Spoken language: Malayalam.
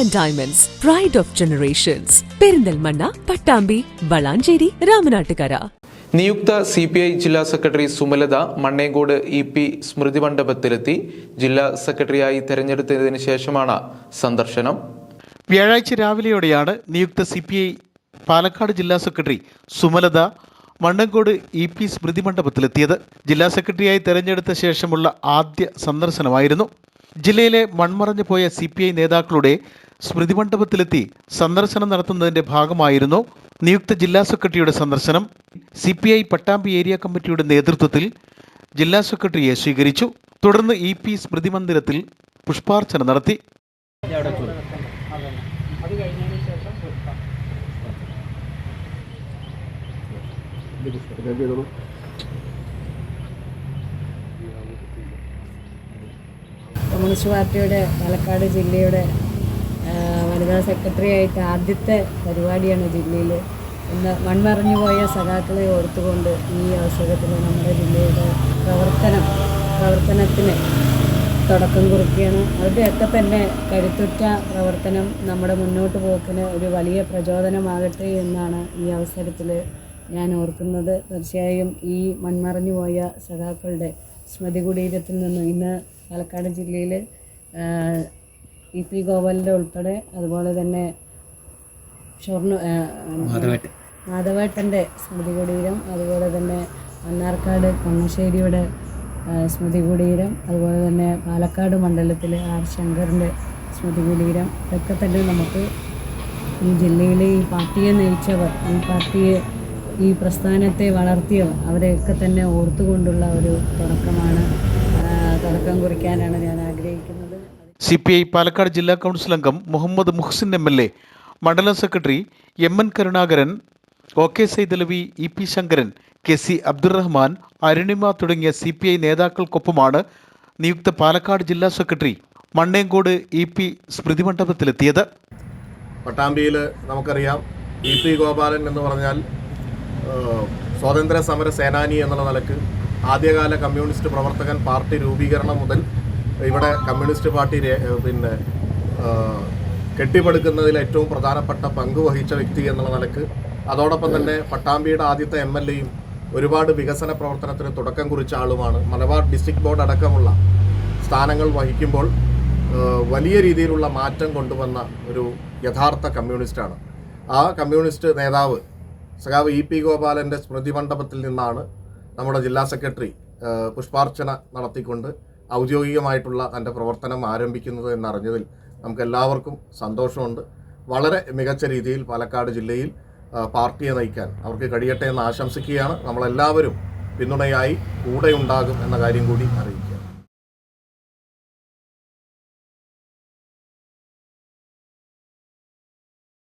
And diamonds pride of generations Perinthalmanna Pattambi Valanchery Ramanattukara നിയുക്ത സി പി ഐ ജില്ലാ secretary Sumalatha Mannengode E P സ്മൃതി മണ്ഡപത്തിലെത്തി. ജില്ലാ സെക്രട്ടറിയായി തെരഞ്ഞെടുത്തതിന് ശേഷമാണ് സന്ദർശനം. വ്യാഴാഴ്ച രാവിലെയോടെയാണ് നിയുക്ത സി പി ഐ പാലക്കാട് ജില്ലാ secretary Sumalatha Mannengode E P സ്മൃതി മണ്ഡപത്തിലെത്തിയത്. ജില്ലാ സെക്രട്ടറിയായി തെരഞ്ഞെടുത്ത ശേഷമുള്ള ആദ്യ സന്ദർശനമായിരുന്നു. ജില്ലയിലെ മൺമറഞ്ഞു പോയ സി പി ഐ നേതാക്കളുടെ സ്മൃതി മണ്ഡപത്തിലെത്തി സന്ദർശനം നടത്തുന്നതിന്റെ ഭാഗമായിരുന്നു നിയുക്ത ജില്ലാ സെക്രട്ടറിയുടെ സന്ദർശനം. C P I Pattambi area കമ്മിറ്റിയുടെ നേതൃത്വത്തിൽ ജില്ലാ സെക്രട്ടറിയെ സ്വീകരിച്ചു. തുടർന്ന് ഇ പി സ്മൃതി മന്ദിരത്തിൽ പുഷ്പാർച്ചന നടത്തി. പാർട്ടിയുടെ പാലക്കാട് ജില്ലയുടെ വനിതാ സെക്രട്ടറി ആയിട്ട് ആദ്യത്തെ പരിപാടിയാണ് ജില്ലയിൽ ഇന്ന് മൺമറഞ്ഞു പോയ സഖാക്കളെ ഓർത്തുകൊണ്ട് ഈ അവസരത്തിൽ നമ്മുടെ ജില്ലയുടെ പ്രവർത്തനം പ്രവർത്തനത്തിന് തുടക്കം കുറിക്കുകയാണ്. അവരുടെയൊക്കെ തന്നെ കരുത്തുറ്റ പ്രവർത്തനം നമ്മുടെ മുന്നോട്ട് പോക്കിന് ഒരു വലിയ പ്രചോദനമാകട്ടെ എന്നാണ് ഈ അവസരത്തിൽ ഞാൻ ഓർക്കുന്നത്. തീർച്ചയായും ഈ മൺമറഞ്ഞു പോയ സഖാക്കളുടെ സ്മൃതി കുടീരത്തിൽ നിന്ന് ഇന്ന് പാലക്കാട് ജില്ലയിൽ ഇ പി ഗോപാലിന്റെ ഉൾപ്പെടെ അതുപോലെ തന്നെ ഷൊർണ മാധവേട്ടന്റെ സ്മൃതി കുടീരം അതുപോലെ തന്നെ മണ്ണാർക്കാട് കൊങ്ങശ്ശേരിയുടെ സ്മൃതി കുടീരം അതുപോലെ തന്നെ പാലക്കാട് മണ്ഡലത്തിലെ ആർ ശങ്കറിന്റെ സ്മൃതി കുടീരം ഇതൊക്കെ തന്നെ നമുക്ക് ഈ ജില്ലയിലെ ഈ പാർട്ടിയെ നയിച്ചവർ ഈ പാർട്ടിയെ ഈ പ്രസ്ഥാനത്തെ വളർത്തിയവർ അവരെയൊക്കെ തന്നെ ഓർത്തുകൊണ്ടുള്ള ഒരു തുടക്കമാണ്. തുടക്കം കുറിക്കാനാണ് ഞാൻ ആഗ്രഹിക്കുന്നത്. സി പി ഐ പാലക്കാട് ജില്ലാ കൗൺസിൽ അംഗം Muhammad Muhsin M L A മണ്ഡലം secretary M N Karunakaran O K Saidalavi E P Sankaran K C Abdurahman Arunima തുടങ്ങിയ സി പി ഐ നേതാക്കൾക്കൊപ്പമാണ് നിയുക്ത പാലക്കാട് ജില്ലാ സെക്രട്ടറി മണ്ണേങ്കോട് ഇ പി സ്മൃതി മണ്ഡപത്തിലെത്തിയത്. പട്ടാമ്പിയിൽ നമുക്കറിയാം ഇ പി ഗോപാലൻ എന്ന് പറഞ്ഞാൽ സ്വാതന്ത്ര്യ സമര സേനാനി എന്നുള്ള നിലയ്ക്ക് ആദ്യകാല കമ്മ്യൂണിസ്റ്റ് പ്രവർത്തകൻ പാർട്ടി രൂപീകരണം മുതൽ ഇവിടെ കമ്മ്യൂണിസ്റ്റ് പാർട്ടി പിന്നെ കെട്ടിപ്പടുക്കുന്നതിൽ ഏറ്റവും പ്രധാനപ്പെട്ട പങ്ക് വഹിച്ച വ്യക്തി എന്നുള്ള നിലയ്ക്ക്. അതോടൊപ്പം തന്നെ പട്ടാമ്പിയുടെ ആദ്യത്തെ എം എൽ എയും ഒരുപാട് വികസന പ്രവർത്തനത്തിന് തുടക്കം കുറിച്ച ആളുമാണ്. മലബാർ ഡിസ്ട്രിക്ട് ബോർഡ് അടക്കമുള്ള സ്ഥാനങ്ങൾ വഹിക്കുമ്പോൾ വലിയ രീതിയിലുള്ള മാറ്റം കൊണ്ടുവന്ന ഒരു യഥാർത്ഥ കമ്മ്യൂണിസ്റ്റാണ്. ആ കമ്മ്യൂണിസ്റ്റ് നേതാവ് സഖാവ് ഇ പി ഗോപാലന്റെ സ്മൃതി മണ്ഡപത്തിൽ നിന്നാണ് നമ്മുടെ ജില്ലാ സെക്രട്ടറി പുഷ്പാർച്ചന നടത്തിക്കൊണ്ട് ഔദ്യോഗികമായിട്ടുള്ള തന്റെ പ്രവർത്തനം ആരംഭിക്കുന്നത് എന്നറിഞ്ഞതിൽ നമുക്ക് എല്ലാവർക്കും സന്തോഷമുണ്ട്. വളരെ മികച്ച രീതിയിൽ പാലക്കാട് ജില്ലയിൽ പാർട്ടിയെ നയിക്കാൻ അവർക്ക് കഴിയട്ടെ എന്ന് ആശംസിക്കുകയാണ്. നമ്മളെല്ലാവരും പിന്തുണയായി കൂടെയുണ്ടാകും എന്ന കാര്യം കൂടി അറിയിക്കുക.